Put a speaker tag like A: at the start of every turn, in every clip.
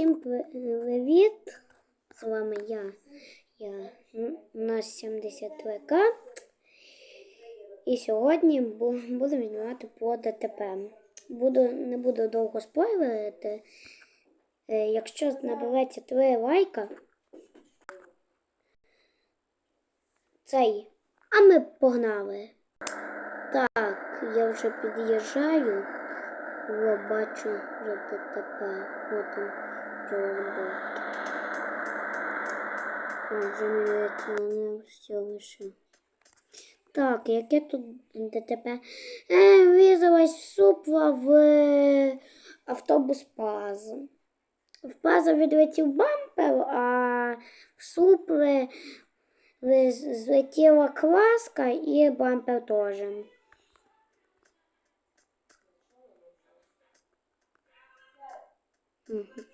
A: всім привіт! З вами я, я Н- нас 73К. І сьогодні бу- будемо знімати по ДТП. Буду, не буду довго спойлерити. Е, Якщо набереться 3 лайка, цей. А ми погнали. Так, я вже під'їжджаю. О, бачу вже ДТП. Розбор. Вже міліціонер все лишив. Так, яке тут ДТП? Е, врізалась супла в е, автобус Паз. В Паза відлетів бампер, а в супли злетіла класка і бампер теж. Мгм.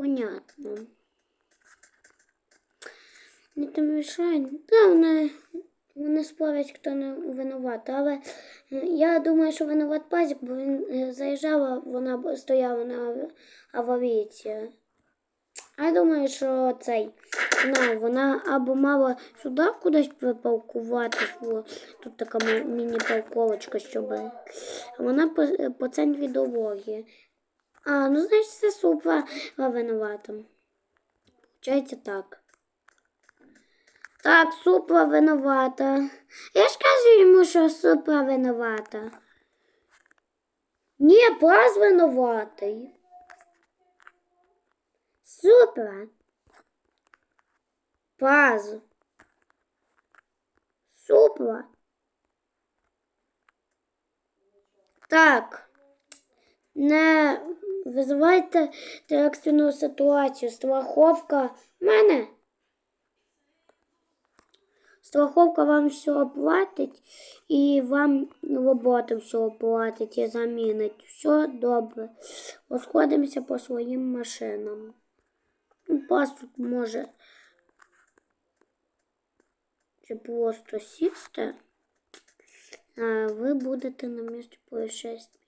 A: Понятно. Не то мішає. Да, вони, вони спорять, хто не винуват. Але е, я думаю, що винуват пазик, бо він е, заїжджав, вона стояла на ав- аварійці. А я думаю, що цей. Ну, вона або мала сюди кудись припаркуватись, бо тут така міні-парковочка, щоб. Вона по, по центрі дороги. А, ну значить, це супа винувата. Получається так. Так, супа винувата. Я ж кажу йому, що супа винувата. Ні, паз винуватий. Супра. Паз. Супра. Так. Не визивайте екстрену ситуацію. Страховка мене. Страховка вам все оплатить і вам роботу все оплатить і замінить. Все добре. Розходимося по своїм машинам. Ну, Пас тут може чи просто сісти, а ви будете на місці происшествия.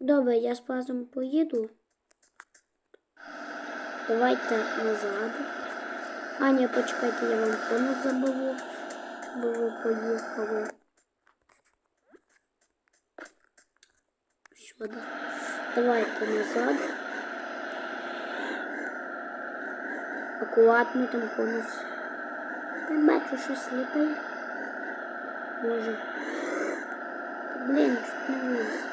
A: Добре, я з пазом поїду. Давайте назад. А, ні, почекайте, я вам конус заберу. Бо ви поїхали. Сюди. Давайте назад. Акуратно там конус. Та бачу, що сліпий. Може. Та, Блін, чуть не виліз.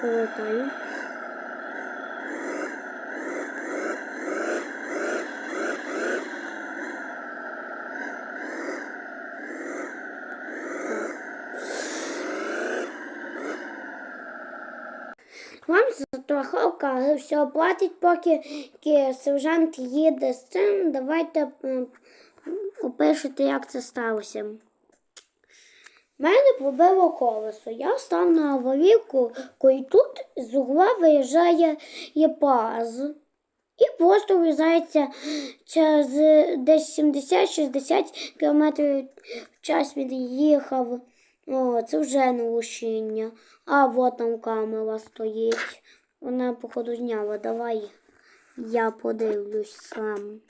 A: Повертаю. Вам страховка все оплатить, поки ки- сержант їде з цим. Давайте опишете, як це сталося. Мене побило колесо. Я став на аварійку, і тут з угла виїжджає єпаз. І просто врізається через десь 70-60 км в час він їхав. О, це вже нарушення. А вот там камера стоїть. Вона, походу, зняла. Давай я подивлюсь сам.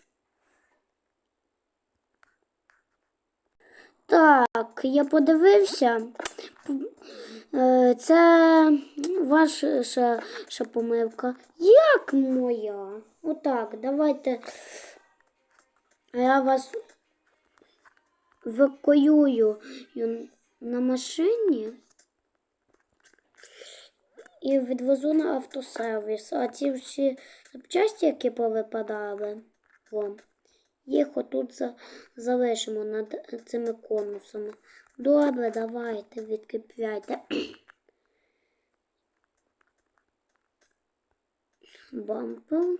A: Так, я подивився. Е, Це ваша ша- ша помилка. Як моя? Отак, давайте. Я вас евакуюю на машині і відвезу на автосервіс. А ці всі запчасті, які повипадали, вон, їх отут за, залишимо над цими конусами. Добре, давайте, відкріпляйте. Бампер.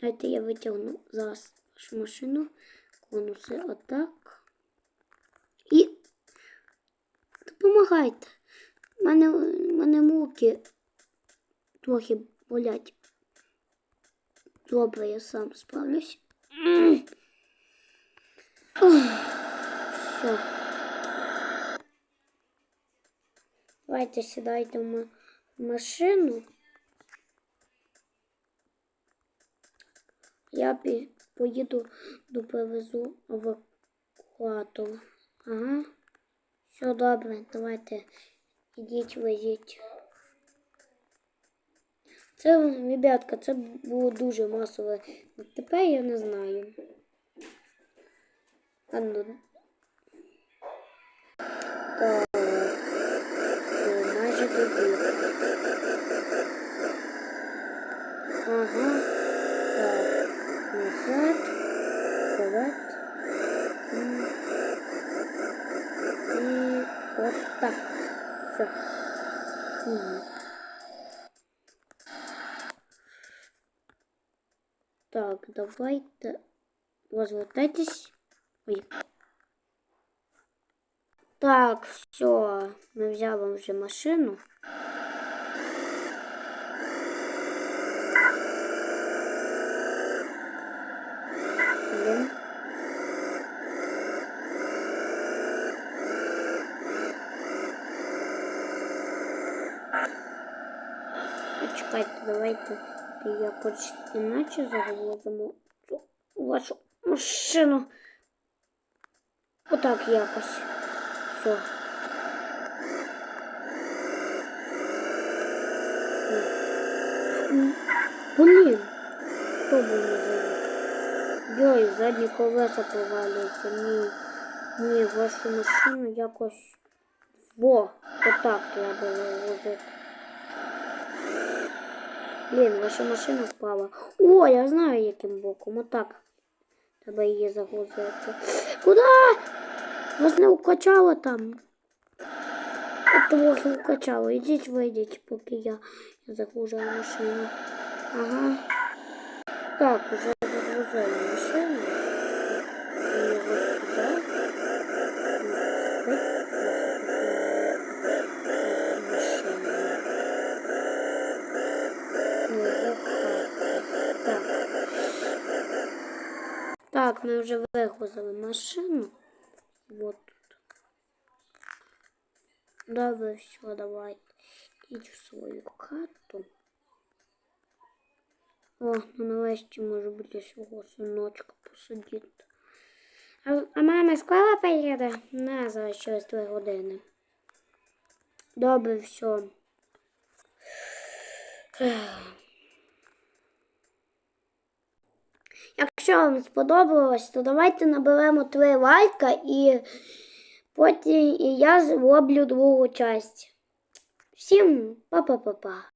A: Дайте я витягну зараз вашу машину, конуси отак. І допомагайте. У мене, мене муки трохи болять. Добре, я сам справлюсь. Все. Давайте сідайте в машину. Я поїду до привезу евакуатор. Ага. Все добре, давайте. Ідіть, везіть. Це, ребятка, це було дуже масове. Тепер я не знаю. Ладно. Так. Все, майже добіг. Ага. Так. Назад. Вперед. І от так. Все. Мгм. Так, давайте возвертайтесь. Ой. Так, все, ми взяли вже машину. Почекайте, давайте якось іначе завозимо цю вашу машину. Отак якось. Все. Блін, хто був не завів? Йой, задні колеса провалюються. Ні. Ні, вашу машину якось. Во, отак треба завозити. Блін, ваша машина впала. О, я знаю, яким боком. Отак. Треба її загрузити. Куда? Вас не укачало там. От трохи укачало. Ідіть, вийдіть, поки я загружаю машину. Ага. Так, уже загрузили машину. Так, ми вже машину. Вот тут. Добре, все, давайте. Ідь в свою хату. О, ну нарешті може бути свого синочка посадити. А, а мама скоро поїде? На, зараз через три години. Добре, все. Якщо вам сподобалось, то давайте наберемо три лайка і потім я зроблю другу часть. Всім па-па-па-па.